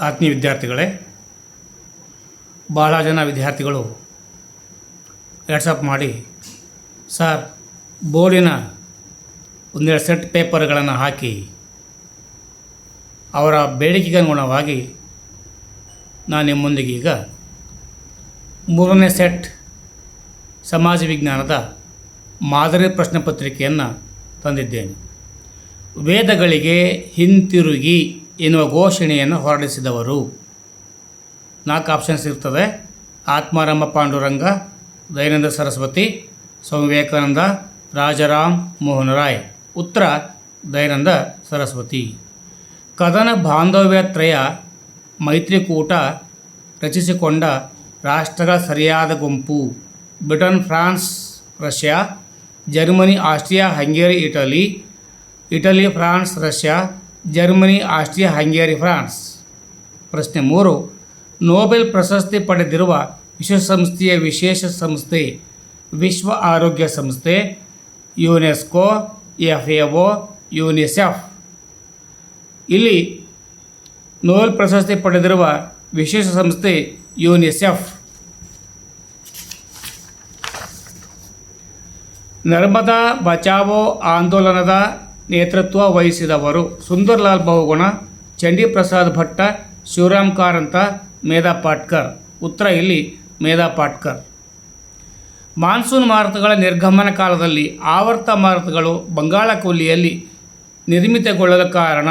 ಆತ್ಮೀಯ ವಿದ್ಯಾರ್ಥಿಗಳೇ ಭಾಳ ಜನ ವಿದ್ಯಾರ್ಥಿಗಳು ವಾಟ್ಸಪ್ ಮಾಡಿ, ಸರ್, ಬೋರ್ಡಿನ ಒಂದೆರಡು ಸೆಟ್ ಪೇಪರ್ಗಳನ್ನು ಹಾಕಿ, ಅವರ ಬೇಡಿಕೆಗೆ ಅನುಗುಣವಾಗಿ ನಾನು ನಿಮ್ಮ ಮುಂದಿಗೆ ಈಗ ಮೂರನೇ ಸೆಟ್ ಸಮಾಜ ವಿಜ್ಞಾನದ ಮಾದರಿ ಪ್ರಶ್ನೆ ಪತ್ರಿಕೆಯನ್ನು ತಂದಿದ್ದೇನೆ. ವೇದಗಳಿಗೆ ಹಿಂತಿರುಗಿ ಎನ್ನುವ ಘೋಷಣೆಯನ್ನು ಹೊರಡಿಸಿದವರು. ನಾಲ್ಕು ಆಪ್ಷನ್ಸ್ ಇರ್ತದೆ. ಆತ್ಮಾರಾಮ ಪಾಂಡುರಂಗ ದಯಾನಂದ ಸರಸ್ವತಿ, ಸ್ವಾಮಿ ವಿವೇಕಾನಂದ, ರಾಜಾರಾಮ್ ಮೋಹನ್ ರಾಯ್. ಉತ್ತರ ದಯಾನಂದ ಸರಸ್ವತಿ. ಕದನ ಬಾಂಧವ್ಯತ್ರಯ ಮೈತ್ರಿಕೂಟ ರಚಿಸಿಕೊಂಡ ರಾಷ್ಟ್ರಗಳ ಸರಿಯಾದ ಗುಂಪು. Britain, France, Russia, Germany, Austria, Hungary, Italy Italy, France, Russia Germany, Austria, Hungary, France. ಪ್ರಶ್ನೆ ಮೂರು. ನೊಬೆಲ್ ಪ್ರಶಸ್ತಿ ಪಡೆದಿರುವ ವಿಶ್ವಸಂಸ್ಥೆಯ ವಿಶೇಷ ಸಂಸ್ಥೆ ವಿಶ್ವ ಆರೋಗ್ಯ ಸಂಸ್ಥೆ, UNESCO F A O UNICEF. ಇಲ್ಲಿ ನೊಬೆಲ್ ಪ್ರಶಸ್ತಿ ಪಡೆದಿರುವ ವಿಶೇಷ ಸಂಸ್ಥೆ ಯುನಿಸೆಫ್. ನರ್ಮದಾ ಬಚಾವೋ ಆಂದೋಲನದ ನೇತೃತ್ವ ವಹಿಸಿದವರು ಸುಂದರ್ಲಾಲ್ ಬಹುಗುಣ, ಚಂಡೀಪ್ರಸಾದ್ ಭಟ್ಟ, ಶಿವರಾಮ್ ಕಾರಂತ ಮೇಧಾ ಪಾಟ್ಕರ್. ಉತ್ತರ ಇಲ್ಲಿ ಮೇಧಾ ಪಾಟ್ಕರ್. ಮಾನ್ಸೂನ್ ಮಾರುತಗಳ ನಿರ್ಗಮನ ಕಾಲದಲ್ಲಿ ಆವರ್ತ ಮಾರುತಗಳು ಬಂಗಾಳ ಕೊಲ್ಲಿಯಲ್ಲಿ ನಿರ್ಮಿತಗೊಳ್ಳದ ಕಾರಣ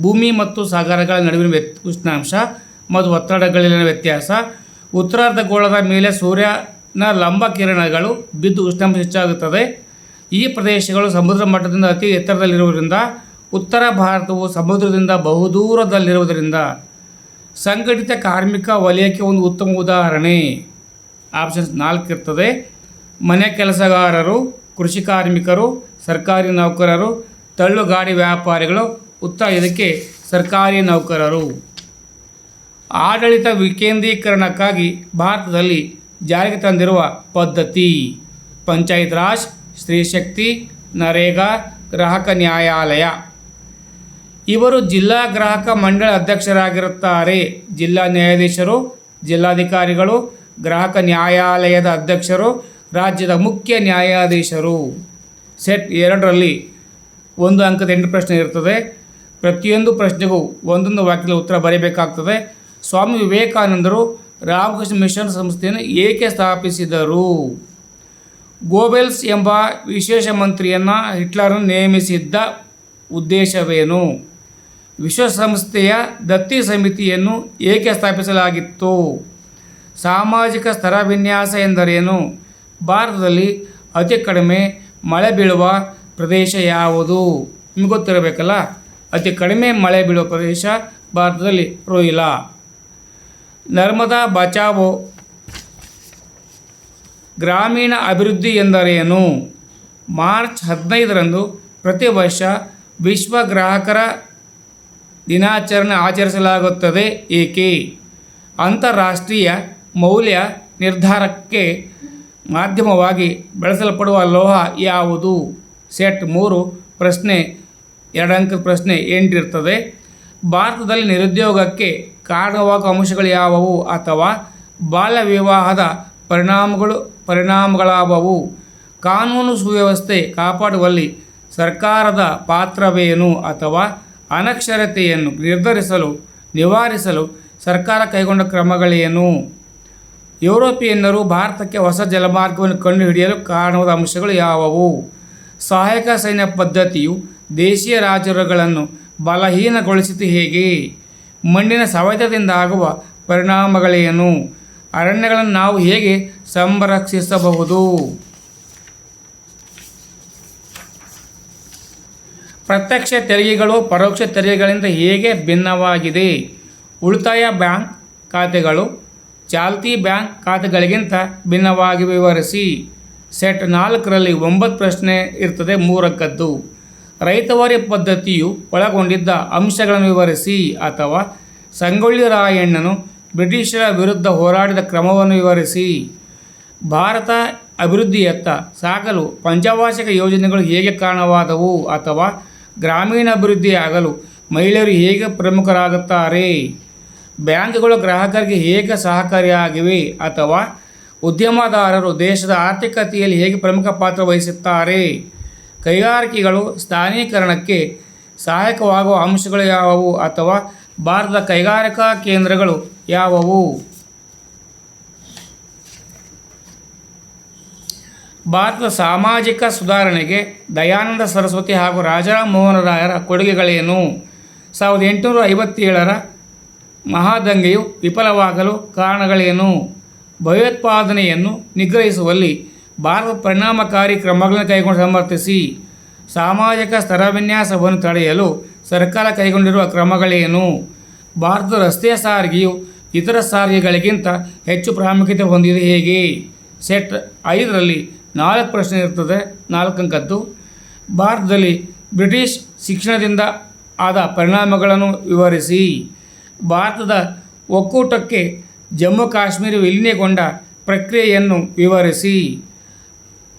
ಭೂಮಿ ಮತ್ತು ಸಾಗರಗಳ ನಡುವಿನ ವ್ಯತ್ ಉಷ್ಣಾಂಶ ಮತ್ತು ಒತ್ತಡಗಳಲ್ಲಿನ ವ್ಯತ್ಯಾಸ, ಉತ್ತರಾರ್ಧಗೋಳದ ಮೇಲೆ ಸೂರ್ಯನ ಲಂಬ ಕಿರಣಗಳು ಬಿದ್ದು ಉಷ್ಣಾಂಶ ಹೆಚ್ಚಾಗುತ್ತದೆ. ಈ ಪ್ರದೇಶಗಳು ಸಮುದ್ರ ಮಟ್ಟದಿಂದ ಅತಿ ಎತ್ತರದಲ್ಲಿರುವುದರಿಂದ ಉತ್ತರ ಭಾರತವು ಸಮುದ್ರದಿಂದ ಬಹುದೂರದಲ್ಲಿರುವುದರಿಂದ ಸಂಘಟಿತ ಕಾರ್ಮಿಕ ವಲಯಕ್ಕೆ ಒಂದು ಉತ್ತಮ ಉದಾಹರಣೆ. ಆಪ್ಷನ್ಸ್ ನಾಲ್ಕು ಇರ್ತದೆ. ಮನೆ ಕೆಲಸಗಾರರು, ಕೃಷಿ ಕಾರ್ಮಿಕರು, ಸರ್ಕಾರಿ ನೌಕರರು ತಳ್ಳುಗಾಡಿ ವ್ಯಾಪಾರಿಗಳು, ಉತ್ತರ ಇದಕ್ಕೆ ಸರ್ಕಾರಿ ನೌಕರರು. ಆಡಳಿತ ವಿಕೇಂದ್ರೀಕರಣಕ್ಕಾಗಿ ಭಾರತದಲ್ಲಿ ಜಾರಿಗೆ ತಂದಿರುವ ಪದ್ಧತಿ. ಪಂಚಾಯತ್ ರಾಜ್ ಸ್ತ್ರೀಶಕ್ತಿ ನರೇಗಾ, ಗ್ರಾಹಕ ನ್ಯಾಯಾಲಯ. ಇವರು ಜಿಲ್ಲಾ ಗ್ರಾಹಕ ಮಂಡಳ ಅಧ್ಯಕ್ಷರಾಗಿರುತ್ತಾರೆ. ಜಿಲ್ಲಾ ನ್ಯಾಯಾಧೀಶರು, ಜಿಲ್ಲಾಧಿಕಾರಿಗಳು, ಗ್ರಾಹಕ ನ್ಯಾಯಾಲಯದ ಅಧ್ಯಕ್ಷರು, ರಾಜ್ಯದ ಮುಖ್ಯ ನ್ಯಾಯಾಧೀಶರು. ಸೆಟ್ ಎರಡರಲ್ಲಿ ಒಂದು ಅಂಕದ ಎಂಟು ಪ್ರಶ್ನೆ ಇರ್ತದೆ ಪ್ರತಿಯೊಂದು ಪ್ರಶ್ನೆಗೂ ಒಂದೊಂದು ವಾಕ್ಯದ ಉತ್ತರ ಬರೀಬೇಕಾಗ್ತದೆ. ಸ್ವಾಮಿ ವಿವೇಕಾನಂದರು ರಾಮಕೃಷ್ಣ ಮಿಷನ್ ಸಂಸ್ಥೆಯನ್ನು ಏಕೆ ಸ್ಥಾಪಿಸಿದರು? ಗೋಬೆಲ್ಸ್ ಎಂಬ ವಿಶೇಷ ಮಂತ್ರಿಯನ್ನು ಹಿಟ್ಲರನ್ನು ನೇಮಿಸಿದ್ದ ಉದ್ದೇಶವೇನು? ವಿಶ್ವಸಂಸ್ಥೆಯ ದತ್ತಿ ಸಮಿತಿಯನ್ನು ಏಕೆ ಸ್ಥಾಪಿಸಲಾಗಿತ್ತು? ಸಾಮಾಜಿಕ ಸ್ತರ ವಿನ್ಯಾಸ ಎಂದರೇನು? ಭಾರತದಲ್ಲಿ ಅತಿ ಕಡಿಮೆ ಮಳೆ ಬೀಳುವ ಪ್ರದೇಶ ಯಾವುದು? ನಿಮ್ಗೆ ಗೊತ್ತಿರಬೇಕಲ್ಲ? ಅತಿ ಕಡಿಮೆ ಮಳೆ ಬೀಳುವ ಪ್ರದೇಶ ಭಾರತದಲ್ಲಿ ರೋಹಿಲಾ ನರ್ಮದಾ ಬಚಾವೋ ಗ್ರಾಮೀಣ ಅಭಿವೃದ್ಧಿ ಎಂದರೇನು? ಮಾರ್ಚ್ ಹದಿನೈದರಂದು ಪ್ರತಿ ವರ್ಷ ವಿಶ್ವ ಗ್ರಾಹಕರ ದಿನಾಚರಣೆ ಆಚರಿಸಲಾಗುತ್ತದೆ. ಏಕೆ? ಅಂತಾರಾಷ್ಟ್ರೀಯ ಮೌಲ್ಯ ನಿರ್ಧಾರಕ್ಕೆ ಮಾಧ್ಯಮವಾಗಿ ಬಳಸಲ್ಪಡುವ ಲೋಹ ಯಾವುದು? ಸೆಟ್ ಮೂರು ಪ್ರಶ್ನೆ ಎರಡು ಅಂಕದ ಪ್ರಶ್ನೆ ಎಂಟಿರ್ತದೆ ಭಾರತದಲ್ಲಿ ನಿರುದ್ಯೋಗಕ್ಕೆ ಕಾರಣವಾಗುವ ಅಂಶಗಳು ಯಾವುವು ಅಥವಾ ಬಾಲ್ಯ ವಿವಾಹದ ಪರಿಣಾಮಗಳು ಪರಿಣಾಮಗಳಾವವು. ಕಾನೂನು ಸುವ್ಯವಸ್ಥೆ ಕಾಪಾಡುವಲ್ಲಿ ಸರ್ಕಾರದ ಪಾತ್ರವೇನು ಅಥವಾ ಅನಕ್ಷರತೆಯನ್ನು ನಿರ್ಧರಿಸಲು, ನಿವಾರಿಸಲು ಸರ್ಕಾರ ಕೈಗೊಂಡ ಕ್ರಮಗಳೇನು? ಯುರೋಪಿಯನ್ನರು ಭಾರತಕ್ಕೆ ಹೊಸ ಜಲಮಾರ್ಗವನ್ನು ಕಂಡುಹಿಡಿಯಲು ಕಾರಣವಾದ ಅಂಶಗಳು ಯಾವುವು? ಸಹಾಯಕ ಸೈನ್ಯ ಪದ್ಧತಿಯು ದೇಶೀಯ ರಾಜರುಗಳನ್ನು ಬಲಹೀನಗೊಳಿಸಿತು ಹೇಗೆ? ಮಣ್ಣಿನ ಸವೆತದಿಂದ ಆಗುವ ಪರಿಣಾಮಗಳೇನು? ಅರಣ್ಯಗಳನ್ನು ನಾವು ಹೇಗೆ ಸಂರಕ್ಷಿಸಬಹುದು? ಪ್ರತ್ಯಕ್ಷ ತೆರಿಗೆಗಳು ಪರೋಕ್ಷ ತೆರಿಗೆಗಳಿಂದ ಹೇಗೆ ಭಿನ್ನವಾಗಿದೆ? ಉಳಿತಾಯ ಬ್ಯಾಂಕ್ ಖಾತೆಗಳು ಚಾಲ್ತಿ ಬ್ಯಾಂಕ್ ಖಾತೆಗಳಿಗಿಂತ ಭಿನ್ನವಾಗಿ ವಿವರಿಸಿ. ಸೆಟ್ ನಾಲ್ಕರಲ್ಲಿ ಒಂಬತ್ತು ಪ್ರಶ್ನೆ ಇರ್ತದೆ ಮೂರಕ್ಕದ್ದು. ರೈತವಾರಿ ಪದ್ಧತಿಯು ಒಳಗೊಂಡಿದ್ದ ಅಂಶಗಳನ್ನು ವಿವರಿಸಿ ಅಥವಾ ಸಂಗೊಳ್ಳಿ ರಾಯಣ್ಣನು ಬ್ರಿಟಿಷರ ವಿರುದ್ಧ ಹೋರಾಡಿದ ಕ್ರಮವನ್ನು ವಿವರಿಸಿ, ಭಾರತ ಅಭಿವೃದ್ಧಿಯತ್ತ ಸಾಗಲು ಪಂಚವಾರ್ಷಿಕ ಯೋಜನೆಗಳು ಹೇಗೆ ಕಾರಣವಾದವು ಅಥವಾ ಗ್ರಾಮೀಣ ಅಭಿವೃದ್ಧಿಯಾಗಲು ಮಹಿಳೆಯರು ಹೇಗೆ ಪ್ರಮುಖರಾಗುತ್ತಾರೆ, ಬ್ಯಾಂಕ್ಗಳು ಗ್ರಾಹಕರಿಗೆ ಹೇಗೆ ಸಹಕಾರಿಯಾಗಿವೆ ಅಥವಾ ಉದ್ಯಮದಾರರು ದೇಶದ ಆರ್ಥಿಕತೆಯಲ್ಲಿ ಹೇಗೆ ಪ್ರಮುಖ ಪಾತ್ರ ವಹಿಸುತ್ತಾರೆ, ಕೈಗಾರಿಕೆಗಳು ಸ್ಥಾನೀಕರಣಕ್ಕೆ ಸಹಾಯಕವಾಗುವ ಅಂಶಗಳು ಯಾವುವು ಅಥವಾ ಭಾರತದ ಕೈಗಾರಿಕಾ ಕೇಂದ್ರಗಳು ಯಾವುವು? ಭಾರತದ ಸಾಮಾಜಿಕ ಸುಧಾರಣೆಗೆ ದಯಾನಂದ ಸರಸ್ವತಿ ಹಾಗೂ ರಾಜಾರಾಮ್ ಮೋಹನ ರಾಯರ ಕೊಡುಗೆಗಳೇನು? ಸಾವಿರದ ಎಂಟುನೂರ ಐವತ್ತೇಳರ ಮಹಾದಂಗೆಯು ವಿಫಲವಾಗಲು ಕಾರಣಗಳೇನು? ಭಯೋತ್ಪಾದನೆಯನ್ನು ನಿಗ್ರಹಿಸುವಲ್ಲಿ ಭಾರತ ಪರಿಣಾಮಕಾರಿ ಕ್ರಮಗಳನ್ನು ಕೈಗೊಂಡು ಸಮರ್ಥಿಸಿ ಸಾಮಾಜಿಕ ಸ್ಥರವಿನ್ಯಾಸವನ್ನು ತಡೆಯಲು ಸರ್ಕಾರ ಕೈಗೊಂಡಿರುವ ಕ್ರಮಗಳೇನು? ಭಾರತದ ರಸ್ತೆ ಸಾರಿಗೆಯು ಇತರ ಸಾರಿಗೆಗಳಿಗಿಂತ ಹೆಚ್ಚು ಪ್ರಾಮುಖ್ಯತೆ ಹೊಂದಿದೆ ಹೇಗೆ? ಸೆಟ್ ಐದರಲ್ಲಿ ನಾಲ್ಕು ಪ್ರಶ್ನೆ ಇರ್ತದೆ ನಾಲ್ಕು ಅಂಕದ್ದು ಭಾರತದಲ್ಲಿ ಬ್ರಿಟಿಷ್ ಶಿಕ್ಷಣದಿಂದ ಆದ ಪರಿಣಾಮಗಳನ್ನು ವಿವರಿಸಿ. ಭಾರತದ ಒಕ್ಕೂಟಕ್ಕೆ ಜಮ್ಮು ಕಾಶ್ಮೀರ ವಿಲೀನಗೊಂಡ ಪ್ರಕ್ರಿಯೆಯನ್ನು ವಿವರಿಸಿ.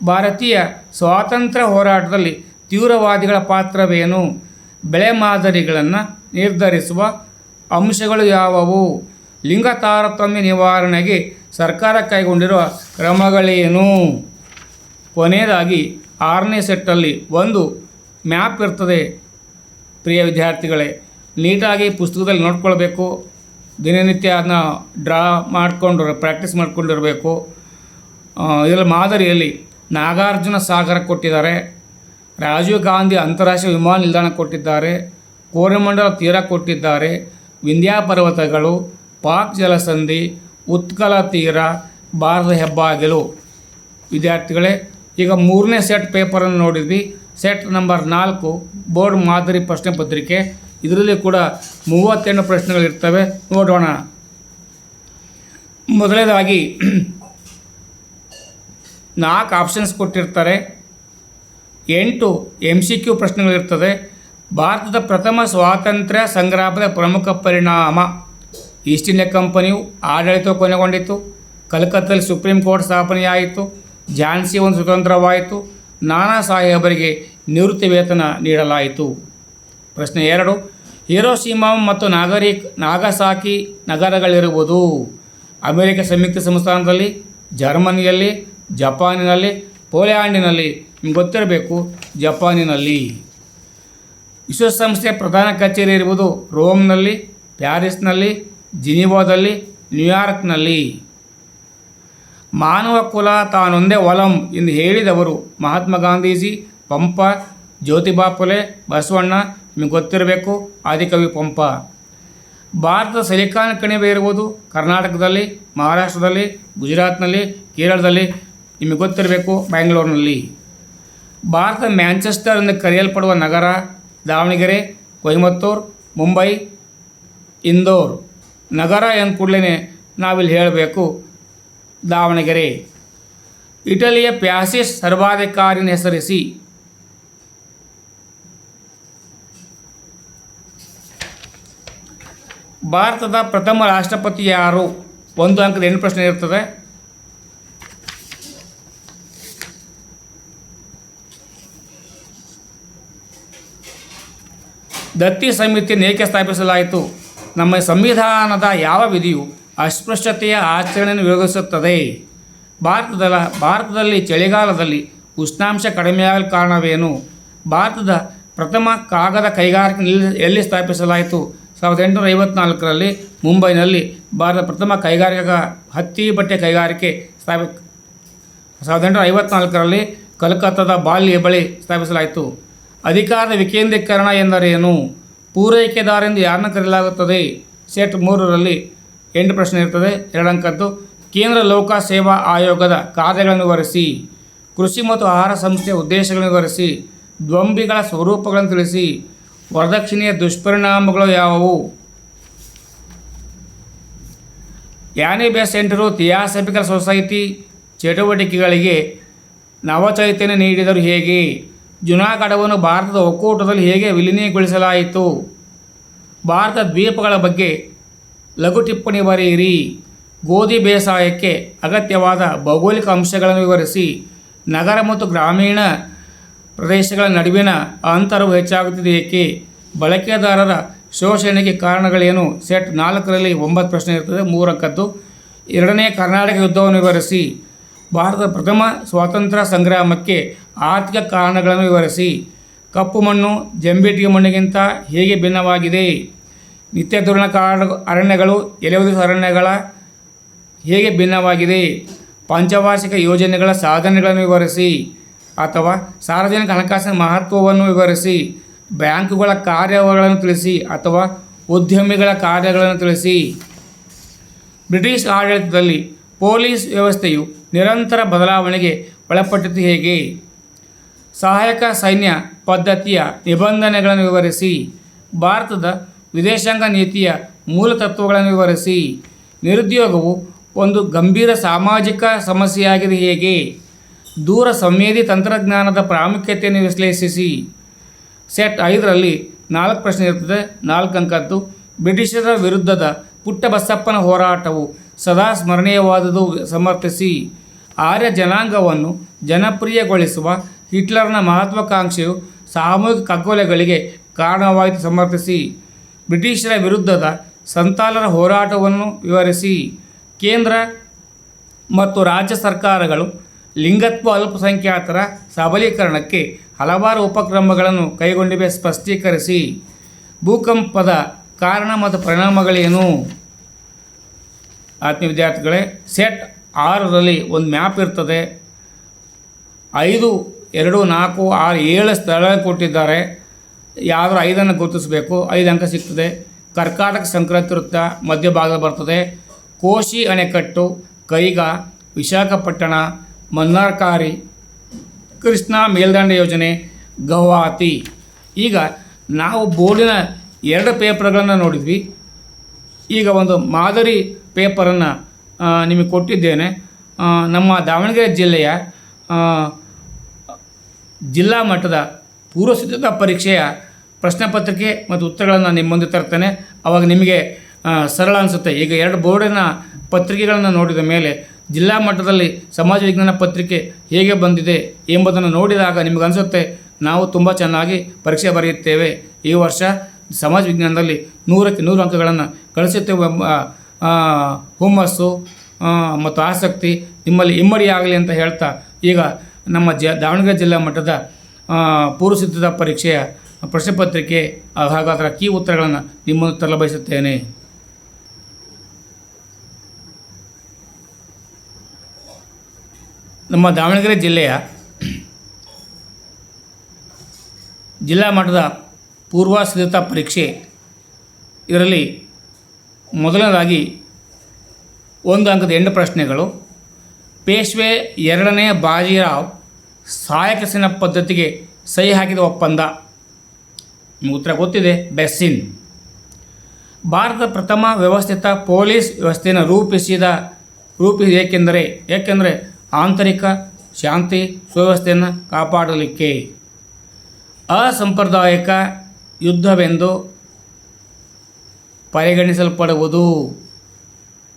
ಭಾರತೀಯ ಸ್ವಾತಂತ್ರ್ಯ ಹೋರಾಟದಲ್ಲಿ ತೀವ್ರವಾದಿಗಳ ಪಾತ್ರವೇನು? ಬೆಳೆ ಮಾದರಿಗಳನ್ನು ನಿರ್ಧರಿಸುವ ಅಂಶಗಳು ಯಾವುವು? ಲಿಂಗ ತಾರತಮ್ಯ ನಿವಾರಣೆಗೆ ಸರ್ಕಾರ ಕೈಗೊಂಡಿರುವ ಕ್ರಮಗಳೇನು? ಕೊನೆಯದಾಗಿ ಆರನೇ ಸೆಟ್ಟಲ್ಲಿ ಒಂದು ಮ್ಯಾಪ್ ಇರ್ತದೆ. ಪ್ರಿಯ ವಿದ್ಯಾರ್ಥಿಗಳೇ, ನೀಟಾಗಿ ಪುಸ್ತಕದಲ್ಲಿ ನೋಡ್ಕೊಳ್ಬೇಕು. ದಿನನಿತ್ಯ ಅದನ್ನ ಡ್ರಾ ಮಾಡಿಕೊಂಡು, ಪ್ರಾಕ್ಟೀಸ್ ಮಾಡ್ಕೊಂಡಿರಬೇಕು. ಇದರ ಮಾದರಿಯಲ್ಲಿ ನಾಗಾರ್ಜುನ ಸಾಗರ ಕೊಟ್ಟಿದ್ದಾರೆ. ರಾಜೀವ್ ಗಾಂಧಿ ಅಂತಾರಾಷ್ಟ್ರೀಯ ವಿಮಾನ ನಿಲ್ದಾಣ ಕೊಟ್ಟಿದ್ದಾರೆ. ಕೋರಮಂಡಲ ತೀರ ಕೊಟ್ಟಿದ್ದಾರೆ. ವಿಂಧ್ಯಾ ಪರ್ವತಗಳು ಪಾಕ್ ಜಲಸಂಧಿ, ಉತ್ಕಲ ತೀರ ಭಾರತ ಹೆಬ್ಬಾಗಿಲು. ವಿದ್ಯಾರ್ಥಿಗಳೇ, ಈಗ ಮೂರನೇ ಸೆಟ್ ಪೇಪರನ್ನು ನೋಡಿದ್ವಿ. ಸೆಟ್ ನಂಬರ್ ನಾಲ್ಕು, ಬೋರ್ಡ್ ಮಾದರಿ ಪ್ರಶ್ನೆ ಪತ್ರಿಕೆ. ಇದರಲ್ಲಿ ಕೂಡ ಮೂವತ್ತೆಂಟು ಪ್ರಶ್ನೆಗಳಿರ್ತವೆ. ನೋಡೋಣ. ಮೊದಲನೇದಾಗಿ, ನಾಲ್ಕು ಆಪ್ಷನ್ಸ್ ಕೊಟ್ಟಿರ್ತಾರೆ. ಎಂಟು ಎಂ ಸಿ ಕ್ಯೂ ಪ್ರಶ್ನೆಗಳಿರ್ತದೆ. ಭಾರತದ ಪ್ರಥಮ ಸ್ವಾತಂತ್ರ್ಯ ಸಂಗ್ರಾಮದ ಪ್ರಮುಖ ಪರಿಣಾಮ. ಈಸ್ಟ್ ಇಂಡಿಯಾ ಕಂಪನಿಯು ಆಡಳಿತ ಕೊನೆಗೊಂಡಿತು ಕಲ್ಕತ್ತಲ್ಲಿ ಸುಪ್ರೀಂ ಕೋರ್ಟ್ ಸ್ಥಾಪನೆಯಾಯಿತು. ಝಾನ್ಸಿ ಒಂದು ಸ್ವತಂತ್ರವಾಯಿತು. ನಾನಾ ಸಾಹೇಬರಿಗೆ ನಿವೃತ್ತಿ ವೇತನ ನೀಡಲಾಯಿತು. ಪ್ರಶ್ನೆ ಎರಡು, ಹಿರೋಶಿಮಾ ಮತ್ತು ನಾಗರಿಕ್ ನಾಗಸಾಕಿ ನಗರಗಳಿರುವುದು ಅಮೆರಿಕ ಸಂಯುಕ್ತ ಸಂಸ್ಥಾನದಲ್ಲಿ, ಜರ್ಮನಿಯಲ್ಲಿ, ಜಪಾನಿನಲ್ಲಿ ಪೋಲ್ಯಾಂಡಿನಲ್ಲಿ ನಿಮ್ಗೆ ಗೊತ್ತಿರಬೇಕು. ಜಪಾನಿನಲ್ಲಿ ವಿಶ್ವಸಂಸ್ಥೆಯ ಪ್ರಧಾನ ಕಚೇರಿ ಇರುವುದು ರೋಮ್ನಲ್ಲಿ, ಪ್ಯಾರಿಸ್ನಲ್ಲಿ ಜಿನಿವಾದಲ್ಲಿ, ನ್ಯೂಯಾರ್ಕ್ನಲ್ಲಿ. ಮಾನವ ಕುಲ ತಾನೊಂದೇ ಒಲಂ ಎಂದು ಹೇಳಿದವರು ಮಹಾತ್ಮ ಗಾಂಧೀಜಿ, ಪಂಪ, ಜ್ಯೋತಿಬಾ ಫುಲೆ ಬಸವಣ್ಣ, ನಿಮಗೆ ಗೊತ್ತಿರಬೇಕು, ಆದಿಕವಿ ಪಂಪ. ಭಾರತದ ಸಿಲಿಕಾನ್ ಕಣಿವೆ ಇರುವುದು ಕರ್ನಾಟಕದಲ್ಲಿ, ಮಹಾರಾಷ್ಟ್ರದಲ್ಲಿ, ಗುಜರಾತ್ನಲ್ಲಿ, ಕೇರಳದಲ್ಲಿ, ನಿಮಗೆ ಗೊತ್ತಿರಬೇಕು, ಬ್ಯಾಂಗ್ಳೂರಿನಲ್ಲಿ. ಭಾರತ ಮ್ಯಾಂಚೆಸ್ಟರ್ ಎಂದು ಕರೆಯಲ್ಪಡುವ ನಗರ ದಾವಣಗೆರೆ, ಕೊಯಮತ್ತೂರು, ಮುಂಬೈ, ಇಂದೋರ್. ನಗರ ಎಂದ ಕೂಡಲೇ ನಾವಿಲ್ಲಿ ಹೇಳಬೇಕು. ದಾವಣಗೆರೆ. ಇಟಲಿಯ ಪ್ಯಾಸಿಸ್ ಸರ್ವಾಧಿಕಾರಿನ ಹೆಸರಿಸಿ. ಭಾರತದ ಪ್ರಥಮ ರಾಷ್ಟ್ರಪತಿ ಯಾರು? ಒಂದು ಅಂಕದ ಎಂಟು ಪ್ರಶ್ನೆ ಇರ್ತದೆ. ದತ್ತಿ ಸಮಿತಿಯನ್ನು ಏಕೆ ಸ್ಥಾಪಿಸಲಾಯಿತು? ನಮ್ಮ ಸಂವಿಧಾನದ ಯಾವ ವಿಧಿಯು ಅಸ್ಪೃಶ್ಯತೆಯ ಆಚರಣೆಯನ್ನು ವಿರೋಧಿಸುತ್ತದೆ? ಭಾರತದ, ಭಾರತದಲ್ಲಿ ಚಳಿಗಾಲದಲ್ಲಿ ಉಷ್ಣಾಂಶ ಕಡಿಮೆಯಾಗಲು ಕಾರಣವೇನು? ಭಾರತದ ಪ್ರಥಮ ಕಾಗದ ಕೈಗಾರಿಕೆ ಎಲ್ಲಿ ಸ್ಥಾಪಿಸಲಾಯಿತು? ಸಾವಿರದ ಎಂಟುನೂರ ಐವತ್ನಾಲ್ಕರಲ್ಲಿ ಮುಂಬೈನಲ್ಲಿ ಭಾರತದ ಪ್ರಥಮ ಕೈಗಾರಿಕಾ ಹತ್ತಿ ಬಟ್ಟೆ ಕೈಗಾರಿಕೆ ಸ್ಥಾಪಿ, ಸಾವಿರದ ಎಂಟುನೂರ ಐವತ್ನಾಲ್ಕರಲ್ಲಿ ಕಲ್ಕತ್ತಾದ ಬಾಲ್ಯ ಬಳಿ ಸ್ಥಾಪಿಸಲಾಯಿತು. ಅಧಿಕಾರದ ವಿಕೇಂದ್ರೀಕರಣ ಎಂದರೇನು? ಪೂರೈಕೆದಾರ ಎಂದು ಯಾರನ್ನ ಕರೆಯಲಾಗುತ್ತದೆ? ಸೆಟ್ ಮೂರರಲ್ಲಿ ಎಂಟು ಪ್ರಶ್ನೆ ಇರ್ತದೆ. ಎರಡಂಕದ್ದು ಕೇಂದ್ರ ಲೋಕ ಸೇವಾ ಆಯೋಗದ ಕಾರ್ಯಗಳನ್ನು ವಿವರಿಸಿ. ಕೃಷಿ ಮತ್ತು ಆಹಾರ ಸಂಸ್ಥೆಯ ಉದ್ದೇಶಗಳನ್ನು ವಿವರಿಸಿ. ದ್ವಂಬಿಗಳ ಸ್ವರೂಪಗಳನ್ನು ತಿಳಿಸಿ. ವರದಕ್ಷಿಣೆಯ ದುಷ್ಪರಿಣಾಮಗಳು ಯಾವುವು? ಯಾನಿಬೆ ಸೆಂಟರು ಥಿಯಾಸಫಿಕಲ್ ಸೊಸೈಟಿ, ಚಟುವಟಿಕೆಗಳಿಗೆ ನವಚೈತನ್ಯ ನೀಡಿದರು ಹೇಗೆ? ಜುನಾಗಢವನ್ನು ಭಾರತದ ಒಕ್ಕೂಟದಲ್ಲಿ ಹೇಗೆ ವಿಲೀನಗೊಳಿಸಲಾಯಿತು? ಭಾರತ ದ್ವೀಪಗಳ ಬಗ್ಗೆ ಲಘು ಟಿಪ್ಪಣಿ ಬರೆಯಿರಿ. ಗೋಧಿ ಬೇಸಾಯಕ್ಕೆ ಅಗತ್ಯವಾದ ಭೌಗೋಳಿಕ ಅಂಶಗಳನ್ನು ವಿವರಿಸಿ. ನಗರ ಮತ್ತು ಗ್ರಾಮೀಣ ಪ್ರದೇಶಗಳ ನಡುವಿನ ಅಂತರವು ಹೆಚ್ಚಾಗುತ್ತಿದೆ ಏಕೆ? ಬಳಕೆದಾರರ ಶೋಷಣೆಗೆ ಕಾರಣಗಳೇನು? ಸೆಟ್ ನಾಲ್ಕರಲ್ಲಿ ಒಂಬತ್ತು ಪ್ರಶ್ನೆ ಇರ್ತದೆ, ಮೂರಕ್ಕದ್ದು. ಎರಡನೇ ಕರ್ನಾಟಕ ಯುದ್ಧವನ್ನು ವಿವರಿಸಿ. ಭಾರತದ ಪ್ರಥಮ ಸ್ವಾತಂತ್ರ್ಯ ಸಂಗ್ರಾಮಕ್ಕೆ ಆರ್ಥಿಕ ಕಾರಣಗಳನ್ನು ವಿವರಿಸಿ. ಕಪ್ಪು ಮಣ್ಣು ಜಂಬಿಟ್ಟಿಗೆ ಮಣ್ಣಿಗಿಂತ ಹೇಗೆ ಭಿನ್ನವಾಗಿದೆ? ನಿತ್ಯ ಧೋರಣ ಕಾಡು ಅರಣ್ಯಗಳು ಎಲೆವದು ಅರಣ್ಯಗಳ ಹೇಗೆ ಭಿನ್ನವಾಗಿದೆ? ಪಂಚವಾರ್ಷಿಕ ಯೋಜನೆಗಳ ಸಾಧನೆಗಳನ್ನು ವಿವರಿಸಿ ಅಥವಾ ಸಾರ್ವಜನಿಕ ಹಣಕಾಸಿನ ಮಹತ್ವವನ್ನು ವಿವರಿಸಿ, ಬ್ಯಾಂಕುಗಳ ಕಾರ್ಯಗಳನ್ನು ತಿಳಿಸಿ ಅಥವಾ ಉದ್ಯಮಿಗಳ ಕಾರ್ಯಗಳನ್ನು ತಿಳಿಸಿ. ಬ್ರಿಟಿಷ್ ಆಡಳಿತದಲ್ಲಿ ಪೊಲೀಸ್ ವ್ಯವಸ್ಥೆಯು ನಿರಂತರ ಬದಲಾವಣೆಗೆ ಒಳಪಟ್ಟಿದ್ದು ಹೇಗೆ? ಸಹಾಯಕ ಸೈನ್ಯ ಪದ್ಧತಿಯ ನಿಬಂಧನೆಗಳನ್ನು ವಿವರಿಸಿ, ಭಾರತದ ವಿದೇಶಾಂಗ ನೀತಿಯ ಮೂಲ ತತ್ವಗಳನ್ನು ವಿವರಿಸಿ, ನಿರುದ್ಯೋಗವು ಒಂದು ಗಂಭೀರ ಸಾಮಾಜಿಕ ಸಮಸ್ಯೆಯಾಗಿದೆ ಹೇಗೆ? ದೂರ ಸಂವೇದಿ ತಂತ್ರಜ್ಞಾನದ ಪ್ರಾಮುಖ್ಯತೆಯನ್ನು ವಿಶ್ಲೇಷಿಸಿ. ಸೆಟ್ ಐದರಲ್ಲಿ ನಾಲ್ಕು ಪ್ರಶ್ನೆ ಇರ್ತದೆ ನಾಲ್ಕು ಅಂಕದ್ದು. ಬ್ರಿಟಿಷರ ವಿರುದ್ಧದ ಪುಟ್ಟಬಸಪ್ಪನ ಹೋರಾಟವು ಸದಾ ಸ್ಮರಣೀಯವಾದುದು ಸಮರ್ಥಿಸಿ. ಆರ್ಯ ಜನಾಂಗವನ್ನು ಜನಪ್ರಿಯಗೊಳಿಸುವ ಹಿಟ್ಲರ್ನ ಮಹತ್ವಾಕಾಂಕ್ಷೆಯು ಸಾಮೂಹಿಕ ಕಗ್ಗೊಲೆಗಳಿಗೆ ಕಾರಣವಾಯಿತು ಸಮರ್ಥಿಸಿ. ಬ್ರಿಟಿಷರ ವಿರುದ್ಧದ ಸಂತಾಲರ ಹೋರಾಟವನ್ನು ವಿವರಿಸಿ. ಕೇಂದ್ರ ಮತ್ತು ರಾಜ್ಯ ಸರ್ಕಾರಗಳು ಲಿಂಗತ್ವ ಅಲ್ಪಸಂಖ್ಯಾತರ ಸಬಲೀಕರಣಕ್ಕೆ ಹಲವಾರು ಉಪಕ್ರಮಗಳನ್ನು ಕೈಗೊಂಡಿವೆ ಸ್ಪಷ್ಟೀಕರಿಸಿ. ಭೂಕಂಪದ ಕಾರಣ ಮತ್ತು ಪರಿಣಾಮಗಳೇನು? ಆತ್ಮೀಯ ವಿದ್ಯಾರ್ಥಿಗಳೇ, ಸೆಟ್ ಆರರಲ್ಲಿ ಒಂದು ಮ್ಯಾಪ್ ಇರ್ತದೆ. ಐದು, ಎರಡು, ನಾಲ್ಕು, ಆರು, ಏಳು ಸ್ಥಳ ಕೊಟ್ಟಿದ್ದಾರೆ. ಯಾವ್ದಾರು ಐದನ್ನು ಗುರುತಿಸಬೇಕು. ಐದು ಅಂಕ ಸಿಗ್ತದೆ. ಕರ್ಕಾಟಕ ಸಂಕ್ರಾಂತಿ ವೃತ್ತ ಮಧ್ಯಭಾಗ ಬರ್ತದೆ. ಕೋಶಿ ಅಣೆಕಟ್ಟು, ಕೈಗ, ವಿಶಾಖಪಟ್ಟಣ, ಮನ್ನಾರ್ಕಾರಿ, ಕೃಷ್ಣ ಮೇಲ್ದಂಡೆ ಯೋಜನೆ, ಗೌಹಾತಿ. ಈಗ ನಾವು ಬೋರ್ಡಿನ ಎರಡು ಪೇಪರ್ಗಳನ್ನು ನೋಡಿದ್ವಿ. ಈಗ ಒಂದು ಮಾದರಿ ಪೇಪರನ್ನು ನಿಮಗೆ ಕೊಟ್ಟಿದ್ದೇನೆ. ನಮ್ಮ ದಾವಣಗೆರೆ ಜಿಲ್ಲೆಯ ಜಿಲ್ಲಾ ಮಟ್ಟದ ಪೂರ್ವ ಸಿದ್ಧತಾ ಪರೀಕ್ಷೆಯ ಪ್ರಶ್ನೆ ಪತ್ರಿಕೆ ಮತ್ತು ಉತ್ತರಗಳನ್ನು ನಿಮ್ಮ ಮುಂದೆ ತರ್ತೇನೆ. ಅವಾಗ ನಿಮಗೆ ಸರಳ ಅನಿಸುತ್ತೆ. ಈಗ ಎರಡು ಬೋರ್ಡಿನ ಪತ್ರಿಕೆಗಳನ್ನು ನೋಡಿದ ಮೇಲೆ ಜಿಲ್ಲಾ ಮಟ್ಟದಲ್ಲಿ ಸಮಾಜ ವಿಜ್ಞಾನ ಪತ್ರಿಕೆ ಹೇಗೆ ಬಂದಿದೆ ಎಂಬುದನ್ನು ನೋಡಿದಾಗ ನಿಮಗೆ ಅನಿಸುತ್ತೆ, ನಾವು ತುಂಬ ಚೆನ್ನಾಗಿ ಪರೀಕ್ಷೆ ಬರೆಯುತ್ತೇವೆ. ಈ ವರ್ಷ ಸಮಾಜ ವಿಜ್ಞಾನದಲ್ಲಿ ನೂರಕ್ಕೆ ನೂರು ಅಂಕಗಳನ್ನು ಗಳಿಸುತ್ತೇವೆ ಎಂಬ ಹುಮ್ಮಸ್ಸು ಮತ್ತು ಆಸಕ್ತಿ ನಿಮ್ಮಲ್ಲಿ ಇಮ್ಮಡಿಯಾಗಲಿ ಅಂತ ಹೇಳ್ತಾ ಈಗ ನಮ್ಮ ಜ, ದಾವಣಗೆರೆ ಜಿಲ್ಲಾ ಮಟ್ಟದ ಪೂರ್ವಸಿದ್ಧತಾ ಪೂರ್ವ ಸಿದ್ಧತಾ ಪರೀಕ್ಷೆಯ ಪ್ರಶ್ನೆ ಪತ್ರಿಕೆ ಕೀ ಉತ್ತರಗಳನ್ನು ನಿಮ್ಮನ್ನು ತರಲು ಬಯಸುತ್ತೇನೆ ನಮ್ಮ ದಾವಣಗೆರೆ ಜಿಲ್ಲೆಯ ಜಿಲ್ಲಾ ಮಟ್ಟದ ಪೂರ್ವ ಸಿದ್ಧತಾ ಪರೀಕ್ಷೆ ಇದರಲ್ಲಿ ಮೊದಲನೇದಾಗಿ ಒಂದು ಅಂಕದ ಎಂಟು ಪ್ರಶ್ನೆಗಳು. ಪೇಶ್ವೆ ಎರಡನೇ ಬಾಜಿರಾವ್ ಸಹಾಯಕ ಪದ್ಧತಿಗೆ ಸಹಿ ಹಾಕಿದ ಒಪ್ಪಂದ. ನಿಮ್ಗೆ ಉತ್ತರ ಗೊತ್ತಿದೆ, ಬೆಸ್ಸಿನ್. ಭಾರತದ ಪ್ರಥಮ ವ್ಯವಸ್ಥಿತ ಪೊಲೀಸ್ ವ್ಯವಸ್ಥೆಯನ್ನು ರೂಪಿಸಿದ ರೂಪಿಸಿದ ಏಕೆಂದರೆ ಏಕೆಂದರೆ ಆಂತರಿಕ ಶಾಂತಿ ಸುವ್ಯವಸ್ಥೆಯನ್ನು ಕಾಪಾಡಲಿಕ್ಕೆ ಅಸಂಪ್ರದಾಯಿಕ ಯುದ್ಧವೆಂದು ಪರಿಗಣಿಸಲ್ಪಡುವುದು.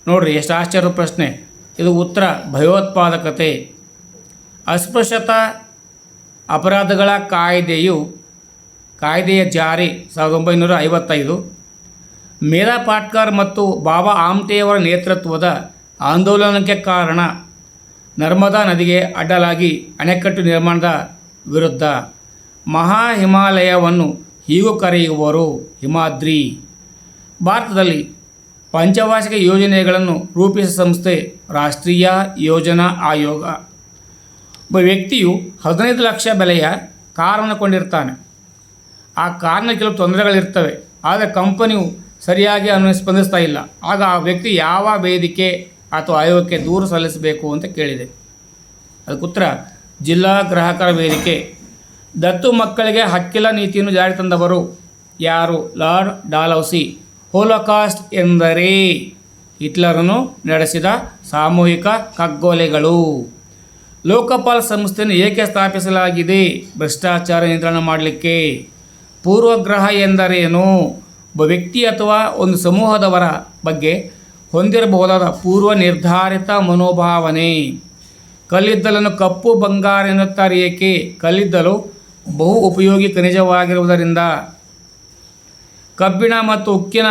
ನೋಡ್ರಿ, ಎಷ್ಟು ಆಶ್ಚರ್ಯ ಪ್ರಶ್ನೆ. ಇದು ಉತ್ತರ, ಭಯೋತ್ಪಾದಕತೆ. ಅಸ್ಪೃಶ್ಯತಾ, ಅಪರಾಧಗಳ ಕಾಯ್ದೆಯು, ಕಾಯ್ದೆಯ ಜಾರಿ, ಸಾವಿರದ ಒಂಬೈನೂರ ಐವತ್ತೈದು. ಮೇರಾ ಪಾಟ್ಕರ್ ಮತ್ತು ಬಾಬಾ ಆಮ್ಟೆಯವರ ನೇತೃತ್ವದ ಆಂದೋಲನಕ್ಕೆ ಕಾರಣ, ನರ್ಮದಾ ನದಿಗೆ ಅಡ್ಡಲಾಗಿ ಅಣೆಕಟ್ಟು ನಿರ್ಮಾಣದ ವಿರುದ್ಧ ಮಹಾ ಹಿಮಾಲಯವನ್ನು ಹೀಗೂ ಕರೆಯುವರು ಹಿಮಾದ್ರಿ. ಭಾರತದಲ್ಲಿ ಪಂಚವಾರ್ಷಿಕ ಯೋಜನೆಗಳನ್ನು ರೂಪಿಸುವ ಸಂಸ್ಥೆ ರಾಷ್ಟ್ರೀಯ ಯೋಜನಾ ಆಯೋಗ. ಒಬ್ಬ ವ್ಯಕ್ತಿಯು ಹದಿನೈದು ಲಕ್ಷ ಬೆಲೆಯ ಕಾರನ್ನು ಕೊಂಡಿರ್ತಾನೆ. ಆ ಕಾರ್ನ ಕೆಲವು ತೊಂದರೆಗಳಿರ್ತವೆ. ಆದರೆ ಕಂಪನಿಯು ಸರಿಯಾಗಿ ಅವನು ಸ್ಪಂದಿಸ್ತಾ ಇಲ್ಲ. ಆಗ ಆ ವ್ಯಕ್ತಿ ಯಾವ ವೇದಿಕೆ ಅಥವಾ ಆಯೋಗಕ್ಕೆ ದೂರು ಸಲ್ಲಿಸಬೇಕು ಅಂತ ಕೇಳಿದೆ. ಅದಕ್ಕೆ ಉತ್ತರ, ಜಿಲ್ಲಾ ಗ್ರಾಹಕರ ವೇದಿಕೆ. ದತ್ತು ಮಕ್ಕಳಿಗೆ ಹಕ್ಕಿಲ ನೀತಿಯನ್ನು ಜಾರಿ ತಂದವರು ಯಾರು? Lord Dalhousie. ಹೋಲೋಕಾಸ್ಟ್ ಎಂದರೆ ಹಿಟ್ಲರನು ನಡೆಸಿದ ಸಾಮೂಹಿಕ ಕಗ್ಗೊಲೆಗಳು. ಲೋಕಪಾಲ್ ಸಂಸ್ಥೆಯನ್ನು ಏಕೆ ಸ್ಥಾಪಿಸಲಾಗಿದೆ? ಭ್ರಷ್ಟಾಚಾರ ನಿಯಂತ್ರಣ ಮಾಡಲಿಕ್ಕೆ. ಪೂರ್ವಗ್ರಹ ಎಂದರೇನು? ಒಬ್ಬ ವ್ಯಕ್ತಿ ಅಥವಾ ಒಂದು ಸಮೂಹದವರ ಬಗ್ಗೆ ಹೊಂದಿರಬಹುದಾದ ಪೂರ್ವ ನಿರ್ಧಾರಿತ ಮನೋಭಾವನೆ. ಕಲ್ಲಿದ್ದಲನ್ನು ಕಪ್ಪು ಬಂಗಾರ ಎನ್ನುತ್ತಾರೆ ಏಕೆ? ಕಲ್ಲಿದ್ದಲು ಬಹು ಉಪಯೋಗಿ ಖನಿಜವಾಗಿರುವುದರಿಂದ ಕಬ್ಬಿಣ ಮತ್ತು ಉಕ್ಕಿನ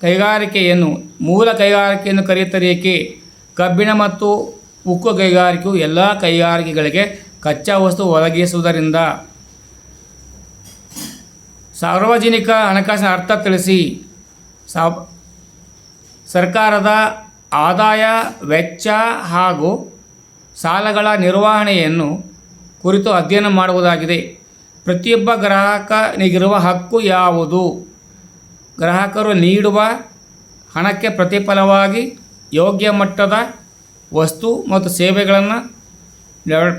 ಕೈಗಾರಿಕೆಯನ್ನು ಮೂಲ ಕೈಗಾರಿಕೆಯನ್ನು ಏಕೆ? ಕಬ್ಬಿಣ ಮತ್ತು ಉಕ್ಕು ಕೈಗಾರಿಕೆಯು ಎಲ್ಲ ಕೈಗಾರಿಕೆಗಳಿಗೆ ಕಚ್ಚಾ ವಸ್ತು ಒದಗಿಸುವುದರಿಂದ. ಸಾರ್ವಜನಿಕ ಹಣಕಾಸಿನ ಅರ್ಥ ತಿಳಿಸಿ. ಸಾ ಸರ್ಕಾರದ ಆದಾಯ, ವೆಚ್ಚ ಹಾಗೂ ಸಾಲಗಳ ನಿರ್ವಹಣೆಯನ್ನು ಕುರಿತು ಅಧ್ಯಯನ ಮಾಡುವುದಾಗಿದೆ. ಪ್ರತಿಯೊಬ್ಬ ಗ್ರಾಹಕನಿಗಿರುವ ಹಕ್ಕು ಯಾವುದು? ಗ್ರಾಹಕರು ನೀಡುವ ಹಣಕ್ಕೆ ಪ್ರತಿಫಲವಾಗಿ ಯೋಗ್ಯ ಮಟ್ಟದ ವಸ್ತು ಮತ್ತು ಸೇವೆಗಳನ್ನು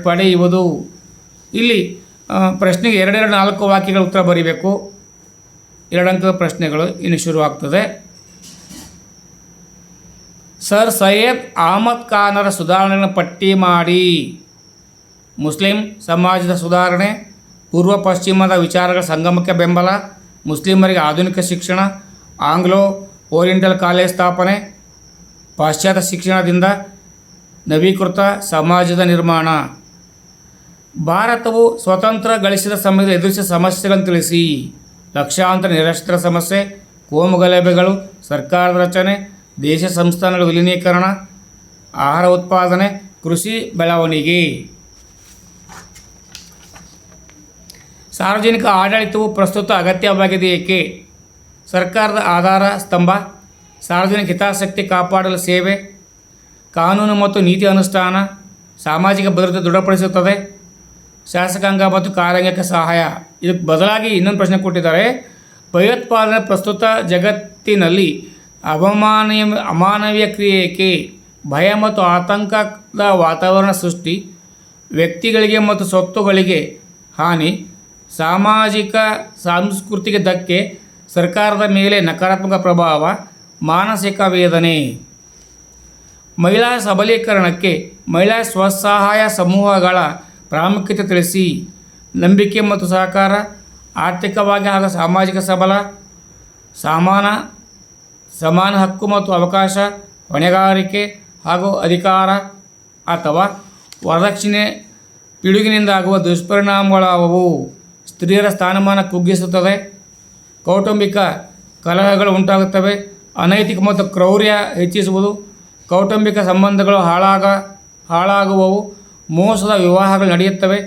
ಪಡೆಯುವುದು. ಇಲ್ಲಿ ಪ್ರಶ್ನೆಗೆ ಎರಡೆರಡು ನಾಲ್ಕು ವಾಕ್ಯಗಳ ಉತ್ತರ ಬರೀಬೇಕು. ಎರಡಂಕದ ಪ್ರಶ್ನೆಗಳು ಇನ್ನು ಶುರುವಾಗ್ತದೆ. ಸರ್ ಸೈಯಬ್ ಅಹಮದ್ ಖಾನರ ಸುಧಾರಣೆಗಳನ್ನು ಪಟ್ಟಿ ಮಾಡಿ. ಮುಸ್ಲಿಂ ಸಮಾಜದ ಸುಧಾರಣೆ, ಪೂರ್ವ ಪಶ್ಚಿಮದ ವಿಚಾರಗಳ ಸಂಗಮಕ್ಕೆ ಬೆಂಬಲ. ಮುಸ್ಲಿಮರಿಗೆ ಆಧುನಿಕ ಶಿಕ್ಷಣ, ಆಂಗ್ಲೋ ಓರಿಯೆಂಟಲ್ ಕಾಲೇಜ್ ಸ್ಥಾಪನೆ, ಪಾಶ್ಚಾತ್ಯ ಶಿಕ್ಷಣದಿಂದ ನವೀಕೃತ ಸಮಾಜದ ನಿರ್ಮಾಣ. ಭಾರತವು ಸ್ವತಂತ್ರ ಗಳಿಸಿದ ಸಮಯದಲ್ಲಿ ಎದುರಿಸಿದ ಸಮಸ್ಯೆಗಳನ್ನು ತಿಳಿಸಿ. ಲಕ್ಷಾಂತರ ನಿರಾಶ್ರಿತರ ಸಮಸ್ಯೆ, ಕೋಮು ಗಲಭೆಗಳು, ಸರ್ಕಾರದ ರಚನೆ, ದೇಶ ಸಂಸ್ಥಾನಗಳ ವಿಲೀನೀಕರಣ, ಆಹಾರ ಉತ್ಪಾದನೆ, ಕೃಷಿ ಬೆಳವಣಿಗೆ. ಸಾರ್ವಜನಿಕ ಆಡಳಿತವು ಪ್ರಸ್ತುತ ಅಗತ್ಯವಾಗಿದೆ, ಏಕೆ? ಸರ್ಕಾರದ ಆಧಾರ ಸ್ತಂಭ, ಸಾರ್ವಜನಿಕ ಹಿತಾಸಕ್ತಿ ಕಾಪಾಡಲು ಸೇವೆ, ಕಾನೂನು ಮತ್ತು ನೀತಿ ಅನುಷ್ಠಾನ, ಸಾಮಾಜಿಕ ಭದ್ರತೆ ದೃಢಪಡಿಸುತ್ತದೆ, ಶಾಸಕಾಂಗ ಮತ್ತು ಕಾರ್ಯಾಂಗಕ್ಕೆ ಸಹಾಯ. ಇದಕ್ಕೆ ಬದಲಾಗಿ ಇನ್ನೊಂದು ಪ್ರಶ್ನೆ ಕೊಟ್ಟಿದ್ದಾರೆ. ಭಯೋತ್ಪಾದನೆ ಪ್ರಸ್ತುತ ಜಗತ್ತಿನಲ್ಲಿ ಅವಮಾನೀಯ, ಅಮಾನವೀಯ ಕ್ರಿಯೆಗೆ ಭಯ ಮತ್ತು ಆತಂಕದ ವಾತಾವರಣ ಸೃಷ್ಟಿ, ವ್ಯಕ್ತಿಗಳಿಗೆ ಮತ್ತು ಸ್ವತ್ತುಗಳಿಗೆ ಹಾನಿ ಸಾಮಾಜಿಕ, ಸಾಂಸ್ಕೃತಿಕ ಧಕ್ಕೆ ಸರ್ಕಾರದ ಮೇಲೆ ನಕಾರಾತ್ಮಕ ಪ್ರಭಾವ, ಮಾನಸಿಕ ವೇದನೆ. ಮಹಿಳಾ ಸಬಲೀಕರಣಕ್ಕೆ ಮಹಿಳಾ ಸ್ವಸಹಾಯ ಸಮೂಹಗಳ ಪ್ರಾಮುಖ್ಯತೆ ತಿಳಿಸಿ. ನಂಬಿಕೆ ಮತ್ತು ಸಹಕಾರ, ಆರ್ಥಿಕವಾಗಿ ಹಾಗೂ ಸಾಮಾಜಿಕ ಸಬಲ, ಸಮಾನ ಸಮಾನ ಹಕ್ಕು ಮತ್ತು ಅವಕಾಶ, ಹೊಣೆಗಾರಿಕೆ ಹಾಗೂ ಅಧಿಕಾರ ಅಥವಾ ವರದಕ್ಷಿಣೆ, ಪಿಡುಗಿನಿಂದಾಗುವ ದುಷ್ಪರಿಣಾಮಗಳಾವವು. ಸ್ತ್ರೀಯರ ಸ್ಥಾನಮಾನ ಕುಗ್ಗಿಸುತ್ತದೆ ಕೌಟುಂಬಿಕ ಕಲಹಗಳು ಉಂಟಾಗುತ್ತವೆ. ಅನೈತಿಕ ಮತ್ತು ಕ್ರೌರ್ಯ ಹೆಚ್ಚಿಸುವುದು, ಕೌಟುಂಬಿಕ ಸಂಬಂಧಗಳು ಹಾಳಾಗ, ಹಾಳಾಗುವವು, ಮೋಸದ ವಿವಾಹಗಳು ನಡೆಯುತ್ತವೆ.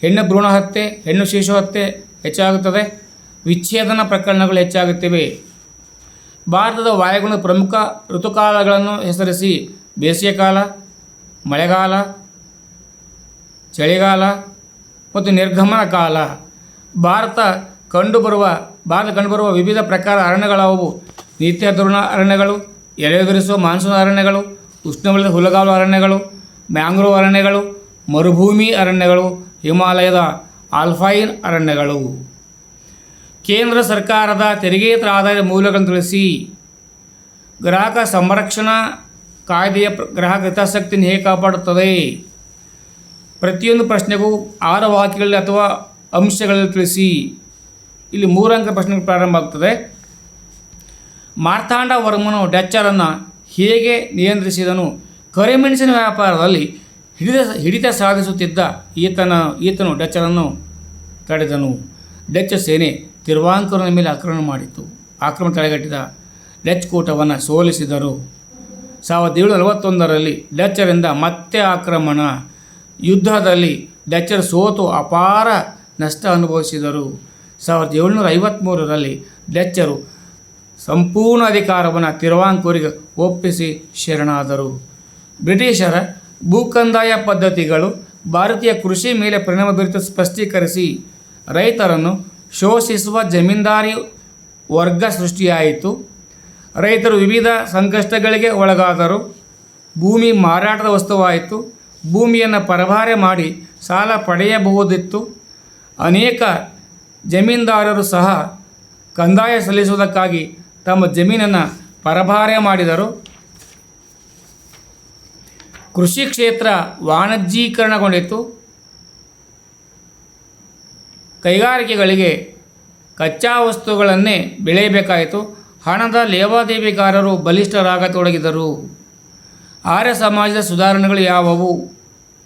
ಹೆಣ್ಣು ಭ್ರೂಣ ಹತ್ಯೆ ಹೆಣ್ಣು ಶಿಶು ಹತ್ಯೆ ಹೆಚ್ಚಾಗುತ್ತದೆ. ವಿಚ್ಛೇದನ ಪ್ರಕರಣಗಳು ಹೆಚ್ಚಾಗುತ್ತಿವೆ. ಭಾರತದ ವಾಯುಗುಣದ ಪ್ರಮುಖ ಋತುಕಾಲಗಳನ್ನು ಹೆಸರಿಸಿ ಬೇಸಿಗೆ ಕಾಲ ಮಳೆಗಾಲ, ಚಳಿಗಾಲ ಮತ್ತು ನಿರ್ಗಮನ ಕಾಲ ಭಾರತ ಕಂಡುಬರುವ ಭಾರತ ಕಂಡುಬರುವ ವಿವಿಧ ಪ್ರಕಾರ ಅರಣ್ಯಗಳಾವು ನಿತ್ಯ ಧೃಣ ಅರಣ್ಯಗಳು ಎಲೆಗರಿಸುವ ಮಾನ್ಸೂನ್ ಅರಣ್ಯಗಳು, ಉಷ್ಣವಲಯದ ಹುಲಗಾವಲು ಅರಣ್ಯಗಳು, ಮ್ಯಾಂಗ್ರೋವ್ ಅರಣ್ಯಗಳು, ಮರುಭೂಮಿ ಅರಣ್ಯಗಳು, ಹಿಮಾಲಯದ ಆಲ್ಫೈನ್ ಅರಣ್ಯಗಳು. ಕೇಂದ್ರ ಸರ್ಕಾರದ ತೆರಿಗೆಯೇತರ ಆದಾಯದ ಮೂಲಗಳನ್ನು ತಿಳಿಸಿ. ಗ್ರಾಹಕ ಸಂರಕ್ಷಣಾ ಕಾಯ್ದೆಯ ಗ್ರಾಹಕ ಹಿತಾಸಕ್ತಿಯನ್ನು ಹೇಗೆ ಕಾಪಾಡುತ್ತದೆ? ಪ್ರತಿಯೊಂದು ಪ್ರಶ್ನೆಗೂ ಆರು ವಾಕ್ಯಗಳಲ್ಲಿ ಅಥವಾ ಅಂಶಗಳಲ್ಲಿ ತಿಳಿಸಿ. ಇಲ್ಲಿ ಮೂರಂಕ ಪ್ರಶ್ನೆ ಪ್ರಾರಂಭ ಆಗ್ತದೆ. ಮಾರ್ತಾಂಡ ವರ್ಮನು ಡಚ್ಚರನ್ನು ಹೇಗೆ ನಿಯಂತ್ರಿಸಿದನು? ಕರಿಮೆಣಸಿನ ವ್ಯಾಪಾರದಲ್ಲಿ ಹಿಡಿದ, ಹಿಡಿತ ಸಾಧಿಸುತ್ತಿದ್ದ ಈತನ, ಈತನು ಡಚ್ಚರನ್ನು ತಡೆದನು. ಡಚ್ ಸೇನೆ ತಿರುವಾಂಕೂರಿನ ಮೇಲೆ ಆಕ್ರಮಣ ಮಾಡಿತು ಆಕ್ರಮಣ ತಡೆಗಟ್ಟಿದ ಡಚ್ ಕೂಟವನ್ನು ಸೋಲಿಸಿದರು. ಸಾವಿರದ ಏಳು ನಲವತ್ತೊಂದರಲ್ಲಿ ಡಚ್ಚರಿಂದ ಮತ್ತೆ ಆಕ್ರಮಣ. ಯುದ್ಧದಲ್ಲಿ ಡಚ್ಚರ್ ಸೋತು ಅಪಾರ ನಷ್ಟ ಅನುಭವಿಸಿದರು. ಸಾವಿರದ ಏಳ್ನೂರ ಐವತ್ತ್ಮೂರರಲ್ಲಿ ಡಚ್ಚರು ಸಂಪೂರ್ಣ ಅಧಿಕಾರವನ್ನು ತಿರುವಾಂಕೂರಿಗೆ ಒಪ್ಪಿಸಿ ಶರಣಾದರು. ಬ್ರಿಟಿಷರ ಭೂಕಂದಾಯ ಪದ್ಧತಿಗಳು ಭಾರತೀಯ ಕೃಷಿ ಮೇಲೆ ಪರಿಣಾಮ ಬೀರುತ್ತ ಸ್ಪಷ್ಟೀಕರಿಸಿ, ರೈತರನ್ನು ಶೋಷಿಸುವ ಜಮೀನ್ದಾರಿ ವರ್ಗ ಸೃಷ್ಟಿಯಾಯಿತು. ರೈತರು ವಿವಿಧ ಸಂಕಷ್ಟಗಳಿಗೆ ಒಳಗಾದರು. ಭೂಮಿ ಮಾರಾಟದ ವಸ್ತುವಾಯಿತು. ಭೂಮಿಯನ್ನು ಪರಭಾರೆ ಮಾಡಿ ಸಾಲ ಪಡೆಯಬಹುದಿತ್ತು. ಅನೇಕ ಜಮೀನ್ದಾರರು ಸಹ ಕಂದಾಯ ಸಲ್ಲಿಸುವುದಕ್ಕಾಗಿ ತಮ್ಮ ಜಮೀನನ್ನು ಪರಭಾರೆ ಮಾಡಿದರು. ಕೃಷಿ ಕ್ಷೇತ್ರ ವಾಣಿಜ್ಯೀಕರಣಗೊಂಡಿತ್ತು. ಕೈಗಾರಿಕೆಗಳಿಗೆ ಕಚ್ಚಾ ವಸ್ತುಗಳನ್ನೇ ಬೆಳೆಯಬೇಕಾಯಿತು. ಹಣದ ಲೇವಾದೇವಿಗಾರರು ಬಲಿಷ್ಠರಾಗತೊಡಗಿದರು. ಆರ್ಯ ಸಮಾಜದ ಸುಧಾರಣೆಗಳು ಯಾವುವು?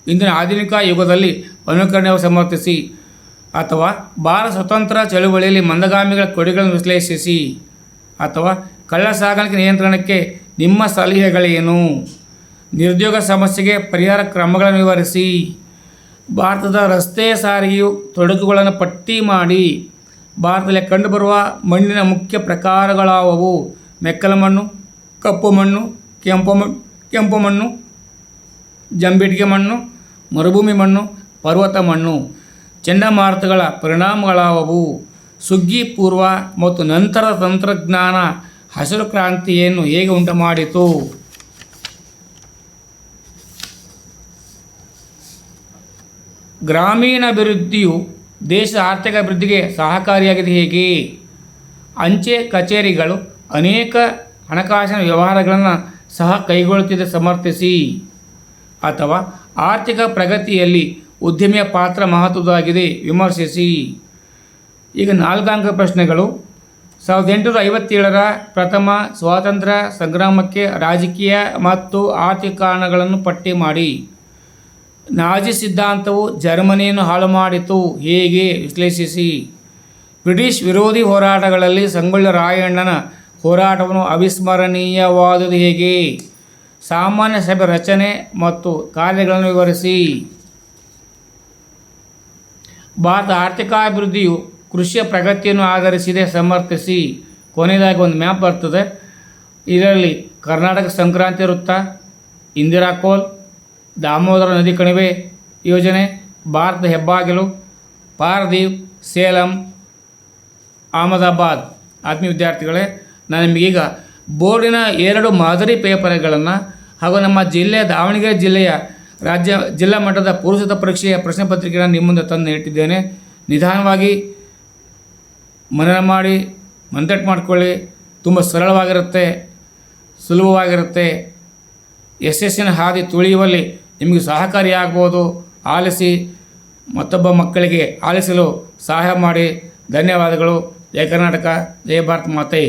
ಇಂದಿನ ಆಧುನಿಕ ಯುಗದಲ್ಲಿ ಅನುಕರಣೆ ಸಮರ್ಥಿಸಿ ಅಥವಾ ಭಾರತ ಸ್ವತಂತ್ರ ಚಳುವಳಿಯಲ್ಲಿ ಮಂದಗಾಮಿಗಳ ಕೊಡುಗೆಗಳನ್ನು ವಿಶ್ಲೇಷಿಸಿ. ಅಥವಾ ಕಳ್ಳ ಸಾಗಾಣಿಕೆ ನಿಯಂತ್ರಣಕ್ಕೆ ನಿಮ್ಮ ಸಲಹೆಗಳೇನು? ನಿರುದ್ಯೋಗ ಸಮಸ್ಯೆಗೆ ಪರಿಹಾರ ಕ್ರಮಗಳನ್ನು ವಿವರಿಸಿ. ಭಾರತದ ರಸ್ತೆ ಸಾರಿಗೆಯು ತೊಡಕುಗಳನ್ನು ಪಟ್ಟಿ ಮಾಡಿ. ಭಾರತದಲ್ಲಿ ಕಂಡುಬರುವ ಮಣ್ಣಿನ ಮುಖ್ಯ ಪ್ರಕಾರಗಳಾವವು? ಮೆಕ್ಕಲ ಮಣ್ಣು, ಕಪ್ಪು ಮಣ್ಣು, ಕೆಂಪು ಮಣ್ಣು ಕೆಂಪು ಮಣ್ಣು ಜಂಬಿಟ್ಗೆ ಮಣ್ಣು, ಮರುಭೂಮಿ ಮಣ್ಣು, ಪರ್ವತ ಮಣ್ಣು. ಚಂಡಮಾರುತಗಳ ಪರಿಣಾಮಗಳಾವವು ಸುಗ್ಗಿ ಪೂರ್ವ ಮತ್ತು ನಂತರ ತಂತ್ರಜ್ಞಾನ ಹಸಿರು ಕ್ರಾಂತಿಯನ್ನು ಹೇಗೆ ಉಂಟು ಮಾಡಿತು ಗ್ರಾಮೀಣ ಅಭಿವೃದ್ಧಿಯು ದೇಶದ ಆರ್ಥಿಕ ಅಭಿವೃದ್ಧಿಗೆ ಸಹಕಾರಿಯಾಗಿದೆ ಹೇಗೆ? ಅಂಚೆ ಕಚೇರಿಗಳು ಅನೇಕ ಹಣಕಾಸಿನ ವ್ಯವಹಾರಗಳನ್ನು ಸಹ ಕೈಗೊಳ್ಳುತ್ತಿದೆ, ಸಮರ್ಥಿಸಿ. ಅಥವಾ ಆರ್ಥಿಕ ಪ್ರಗತಿಯಲ್ಲಿ ಉದ್ಯಮಿಯ ಪಾತ್ರ ಮಹತ್ವದ್ದಾಗಿದೆ. ವಿಮರ್ಶಿಸಿ. ಈಗ ನಾಲ್ಕಾಂಕ ಪ್ರಶ್ನೆಗಳು. ಸಾವಿರದ ಎಂಟುನೂರ ಐವತ್ತೇಳರ ಪ್ರಥಮ ಸ್ವಾತಂತ್ರ್ಯ ಸಂಗ್ರಾಮಕ್ಕೆ ರಾಜಕೀಯ ಮತ್ತು ಆರ್ಥಿಕ ಕಾರಣಗಳನ್ನು ಪಟ್ಟಿ ಮಾಡಿ. ನಾಜಿ ಸಿದ್ಧಾಂತವು ಜರ್ಮನಿಯನ್ನು ಹಾಳು ಮಾಡಿತು. ಹೇಗೆ? ವಿಶ್ಲೇಷಿಸಿ. ಬ್ರಿಟಿಷ್ ವಿರೋಧಿ ಹೋರಾಟಗಳಲ್ಲಿ ಸಂಗೊಳ್ಳಿ ರಾಯಣ್ಣನ ಹೋರಾಟವನ್ನು ಅವಿಸ್ಮರಣೀಯವಾದುದು ಹೇಗೆ? ಸಾಮಾನ್ಯ ಸಭೆ ರಚನೆ ಮತ್ತು ಕಾರ್ಯಗಳನ್ನು ವಿವರಿಸಿ. ಭಾರತ ಆರ್ಥಿಕಾಭಿವೃದ್ಧಿಯು ಕೃಷಿಯ ಪ್ರಗತಿಯನ್ನು ಆಧರಿಸಿದೆ, ಸಮರ್ಥಿಸಿ. ಕೊನೆಯದಾಗಿ ಒಂದು ಮ್ಯಾಪ್ ಬರ್ತದೆ. ಇದರಲ್ಲಿ ಕರ್ನಾಟಕ ಸಂಕ್ರಾಂತಿ ವೃತ್ತ, ಇಂದಿರಾ ಕೋಲ್, ದಾಮೋದರ ನದಿ ಕಣಿವೆ ಯೋಜನೆ ಭಾರತ ಹೆಬ್ಬಾಗಿಲು, ಪಾರದೀವ್, ಸೇಲಂ, ಅಹಮದಾಬಾದ್. ಆತ್ಮೀಯ ವಿದ್ಯಾರ್ಥಿಗಳೇ, ನಾನು ನಿಮಗೀಗ ಬೋರ್ಡಿನ ಎರಡು ಮಾದರಿ ಪೇಪರ್ಗಳನ್ನು ಹಾಗೂ ನಮ್ಮ ಜಿಲ್ಲೆ ದಾವಣಗೆರೆ ಜಿಲ್ಲೆಯ ರಾಜ್ಯ ಜಿಲ್ಲಾ ಮಟ್ಟದ ಪುರುಷತ ಪರೀಕ್ಷೆಯ ಪ್ರಶ್ನೆ ಪತ್ರಿಕೆಯನ್ನು ನಿಮ್ಮ ಮುಂದೆ ತಂದು ಇಟ್ಟಿದ್ದೇನೆ. ನಿಧಾನವಾಗಿ ಮನನ ಮಾಡಿ ಮಂತಟ್ಟು ಮಾಡಿಕೊಳ್ಳಿ. ತುಂಬ ಸರಳವಾಗಿರುತ್ತೆ, ಸುಲಭವಾಗಿರುತ್ತೆ. ಯಶಸ್ಸಿನ ಹಾದಿ ತುಳಿಯುವಲ್ಲಿ ನಿಮಗೆ ಸಹಕಾರಿಯಾಗ್ಬೋದು ಆಲಿಸಿ ಮತ್ತೊಬ್ಬ ಮಕ್ಕಳಿಗೆ ಆಲಿಸಲು ಸಹಾಯ ಮಾಡಿ. ಧನ್ಯವಾದಗಳು. ಜಯ ಕರ್ನಾಟಕ ಜಯ ಭಾರತ ಮಾತೆ.